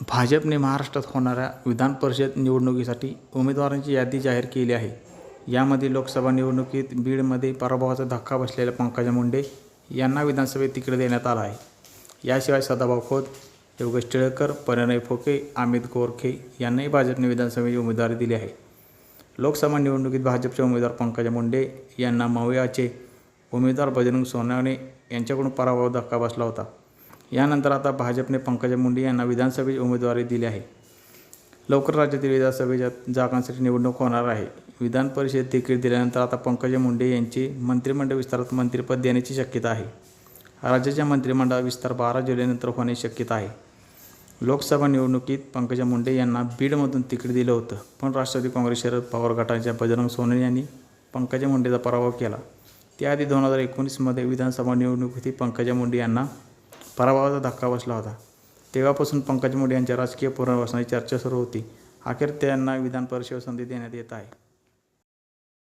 भाजपने महाराष्ट्रात होणाऱ्या विधान परिषद निवडणुकीसाठी उमेदवारांची यादी जाहीर केली आहे. यामध्ये लोकसभा निवडणुकीत बीडमध्ये पराभवाचा धक्का बसलेल्या पंकजा मुंडे यांना विधानसभेत तिकीट देण्यात आलं आहे. याशिवाय सदाभाऊ खोत योगेश टिळकर परिणय फोके अमित गोरखे यांनाही भाजपने विधानसभेची उमेदवारी दिली आहे. लोकसभा निवडणुकीत भाजपचे उमेदवार पंकजा मुंडे यांना मवयाचे उमेदवार बजरंग सोनवणे यांच्याकडून पराभव धक्का बसला होता. यानंतर आता भाजपने पंकजा मुंडे यांना विधानसभेची उमेदवारी दिली आहे. लवकर राज्यातील विधानसभेच्या जागांसाठी निवडणूक होणार आहे. विधान परिषदेत तिकीट दिल्यानंतर आता पंकजा मुंडे यांची मंत्रिमंडळ विस्तारात मंत्रिपद देण्याची शक्यता आहे. राज्याच्या मंत्रिमंडळ विस्तार बारा जुलैनंतर होण्याची शक्यता आहे. लोकसभा निवडणुकीत पंकजा मुंडे यांना बीडमधून तिकीट दिलं होतं पण राष्ट्रवादी काँग्रेस शरद पवार गटाच्या बजरंग सोने यांनी पंकजा मुंडेचा पराभव केला. त्याआधी दोन हजार एकोणीसमध्ये विधानसभा निवडणुकीत पंकजा मुंडे यांना पराभवाचा धक्का बसला होता. तेव्हापासून पंकज मुंडे यांच्या राजकीय पुनर्वसनाची चर्चा सुरू होती. अखेर त्यांना विधान परिषद संधी देण्यात येत आहे.